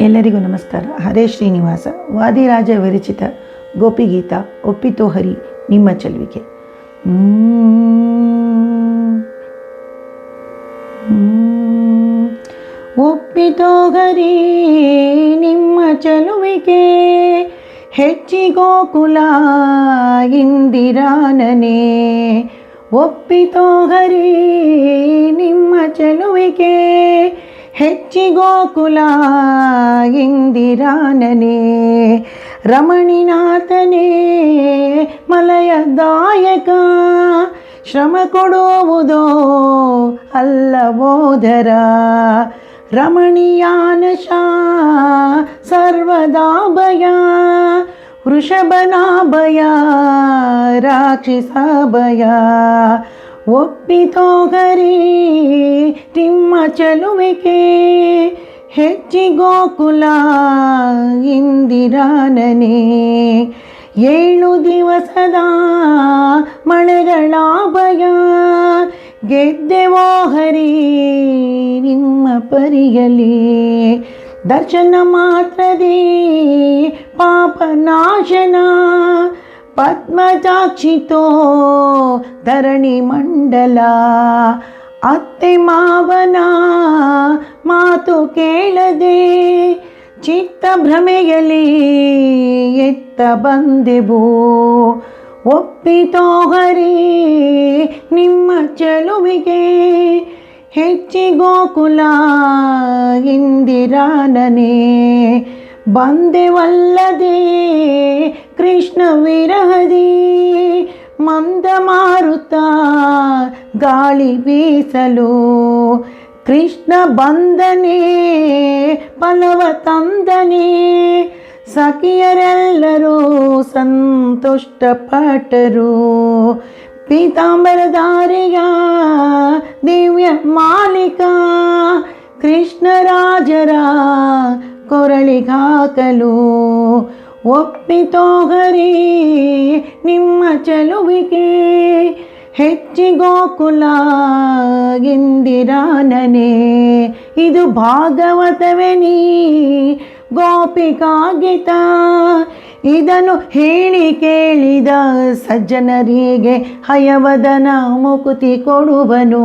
ಎಲ್ಲರಿಗೂ ನಮಸ್ಕಾರ. ಹರೇ ಶ್ರೀನಿವಾಸ. ವಾದಿರಾಜ ವಿರಚಿತ ಗೋಪಿಗೀತ ಒಪ್ಪಿತೋ ಹರಿ ನಿಮ್ಮ ಚೆಲುವಿಗೆ. ಒಪ್ಪಿತೋ ಹರಿ ನಿಮ್ಮ ಚೆಲುವಿಗೆ. ಹೆಚ್ಚಿ ಗೋಕುಲ ಇಂದಿರಾನನೆ. ಒಪ್ಪಿತೋ ಹರಿ ನಿಮ್ಮ ಚೆಲುವಿಗೆ. ಹೆಚ್ಚಿ ಇಂದಿರಾನನೇ ಇಂದಿರಾನನೆ ರಮಣಿನಾಥನೇ ಮಲಯದಾಯಕ. ಶ್ರಮ ಕೊಡುವುದೋ ಅಲ್ಲವೋದರ ರಮಣೀಯಾನಶ ಸರ್ವದಾ ಭಯ ವೃಷಭನಾಭಯ ರಾಕ್ಷಸ ಭಯ ಒಪ್ಪಿತೋ ತಿಮ್ಮ ಚೆಲುವಿಕೆ ಹೆಚ್ಚಿ ಗೋಕುಲ ಇಂದಿರಾನನೆ. ಏಳು ದಿವಸದ ಮಳೆಗಳ ಭಯ ಗೆದ್ದೆವೋ ಹರಿ ನಿಮ್ಮ ಪರಿಯಲಿ. ದರ್ಶನ ಮಾತ್ರದೇ ಪಾಪ ನಾಶನ ಪದ್ಮಜಾಕ್ಷಿತೋ ಧರಣಿ ಮಂಡಲ. ಅತ್ತೆ ಮಾವನ ಮಾತು ಕೇಳದೆ ಚಿತ್ತ ಭ್ರಮೆಯಲ್ಲಿ ಎತ್ತ ಬಂದೆವು. ಒಪ್ಪಿತೋ ಹರಿ ನಿಮ್ಮ ಚೆಲುವಿಗೆ ಹೆಚ್ಚಿ ಗೋಕುಲ ಇಂದಿರಾನನೆ. ಬಂದೆವಲ್ಲದೆ ಕೃಷ್ಣ ವಿರಹದಿ ಮಂದ ಮಾರುತ ಗಾಳಿ ಬೀಸಲು. ಕೃಷ್ಣ ಬಂದನೆ ಫಲವ ತಂದನೆ, ಸಖಿಯರೆಲ್ಲರೂ ಸಂತುಷ್ಟಪಟ್ಟರು ಪೀತಾಂಬರಧಾರಿಯ ದಿವ್ಯ ಮಾಲಿಕ, ಕೃಷ್ಣರಾಜರ ಕೊರಳಿಗಾಕಲು. ಒಪ್ಪಿತೋ ಹರಿ ನಿಮ್ಮ ಚಲುವಿಕೆ ಹೆಚ್ಚಿ ಗೋಕುಲ ಇಂದಿರಾನನೆ ಇದು ಭಾಗವತವೇ ನೀ, ಗೋಪಿಕಾಗಿತ. ಇದನ್ನು ಹೇಳಿ ಕೇಳಿದ ಸಜ್ಜನರಿಗೆ ಹಯವದನ ಮುಕುತಿ ಕೊಡುವನು.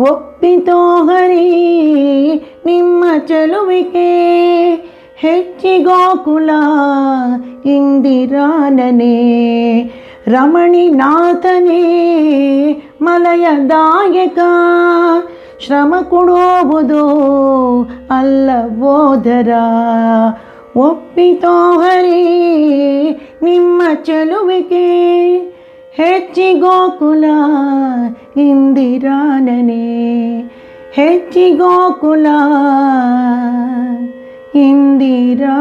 ಒಪ್ಪಿತೋಹರಿ ನಿಮ್ಮ ಚೆಲುವಿಕೆ ಹೆಚ್ಚಿ ಇಂದಿರಾನನೇ ಇಂದಿರಾನನೆ, ರಮಣಿನಾಥನೇ, ಮಲಯದಾಯಕ. ಶ್ರಮ ಕೊಡುವುದು ಅಲ್ಲಬೋದರ ಒಪ್ಪಿತೋ ಹರಿ ನಿಮ್ಮ ಚೆಲುವಿಕೆ ಹೆಚ್ಚಿ ಗೋಕುಲ ಹೆಚ್ಚಿಗೋಕುಲ ಹೆಚ್ಚಿ ಗೋಕುಲ ಇಂದಿರಾನನೇ